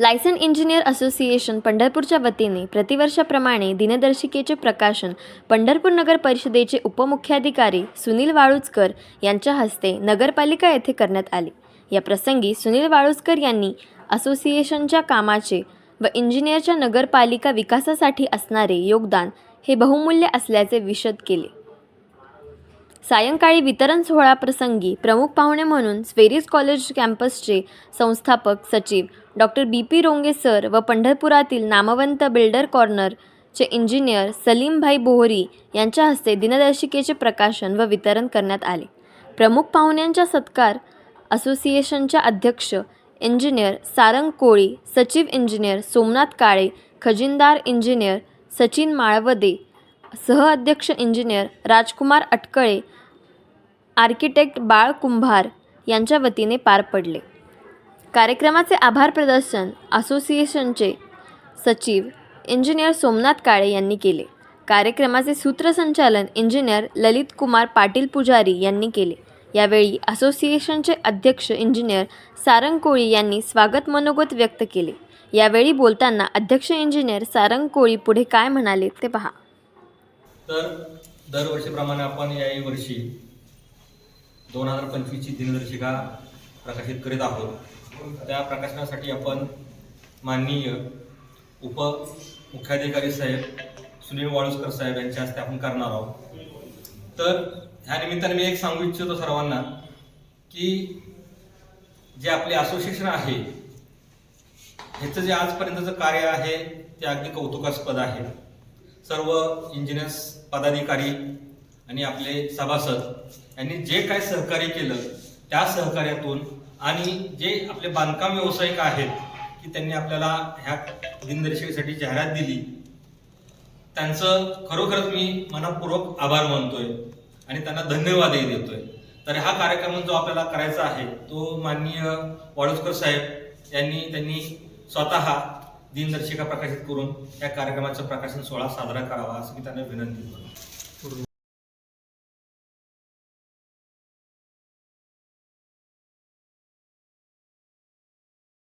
Licence engineer association पंढरपूरच्या वतीने प्रतिवर्षाप्रमाणे दिनदर्शिकेचे प्रकाशन पंढरपूर नगर परिषदेचे उपमुख्याधिकारी सुनील वाळुजकर यांच्या हस्ते नगरपालिका येथे करण्यात आले. या प्रसंगी सुनील वाळुजकर यांनी असोसिएशनच्या कामाचे व इंजिनियरच्या नगरपालिका विकासासाठी असणारे योगदान हे बहुमूल्य असल्याचे विशद केले. सायंकाळी वितरण सोहळा प्रसंगी प्रमुख पाहुणे म्हणून स्वेरिस कॉलेज कॅम्पसचे संस्थापक सचिव doctor B P Ronge sir व पंढरपुरातील नामवंत बिल्डर कॉर्नरचे इंजिनियर सलीमभाई बोहरी यांच्या हस्ते दिनदर्शिकेचे प्रकाशन व वितरण करण्यात आले. प्रमुख पाहुण्यांचा सत्कार असोसिएशनच्या अध्यक्ष इंजिनियर सारंग कोळी सचिव इंजिनियर सोमनाथ काळे खजिनदार इंजिनियर सचिन माळवदे सहअध्यक्ष इंजिनियर राजकुमार अटकळे आर्किटेक्ट बाळ कुंभार यांच्या वतीने पार पडले. कार्यक्रमाचे आभार प्रदर्शन असोसिएशनचे सचिव इंजिनियर सोमनाथ काळे यांनी केले. कार्यक्रमाचे सूत्रसंचालन इंजिनियर ललित कुमार पाटील पुजारी यांनी केले. यावेळी असोसिएशनचे अध्यक्ष इंजिनियर सारंग कोळी यांनी स्वागत मनोगत व्यक्त केले. यावेळी बोलताना अध्यक्ष इंजिनियर सारंग कोळी पुढे काय म्हणाले ते पहा. तर दरवर्षीप्रमाणे आपण याही वर्षी दोन हजार पंचवीसची दिनदर्शिका प्रकाशित करीत आहोत. त्या प्रकाशनासाठी आपण माननीय उप मुख्याधिकारी साहेब सुनील वाळुसकर साहेब यांच्या हस्ते आपण करणार आहोत. तर ह्या निमित्ताने मी एक सांगू इच्छितो सर्वांना की जे आपले असोसिएशन आहे ह्याचं जे आजपर्यंतचं कार्य आहे ते अगदी कौतुकास्पद आहे. सर्व इंजिनियर्स पदाधिकारी आणि आपले सभासद यांनी जे काय सहकार्य केलं त्या सहकार्यातून आणि जे आपले बांधकाम व्यावसायिक आहेत की त्यांनी आपल्याला ह्या दिनदर्शिकेसाठी जाहिरात दिली त्यांचं खरोखरच मी मनपूर्वक आभार मानतोय आणि त्यांना धन्यवादही देतोय. तर हा कार्यक्रम जो आपल्याला करायचा आहे तो माननीय वाळुसकर साहेब यांनी त्यांनी स्वतः दिनदर्शिका प्रकाशित करून या कार्यक्रमाचं प्रकाशन सोहळा साजरा करावा असं मी त्यांना विनंती करतो.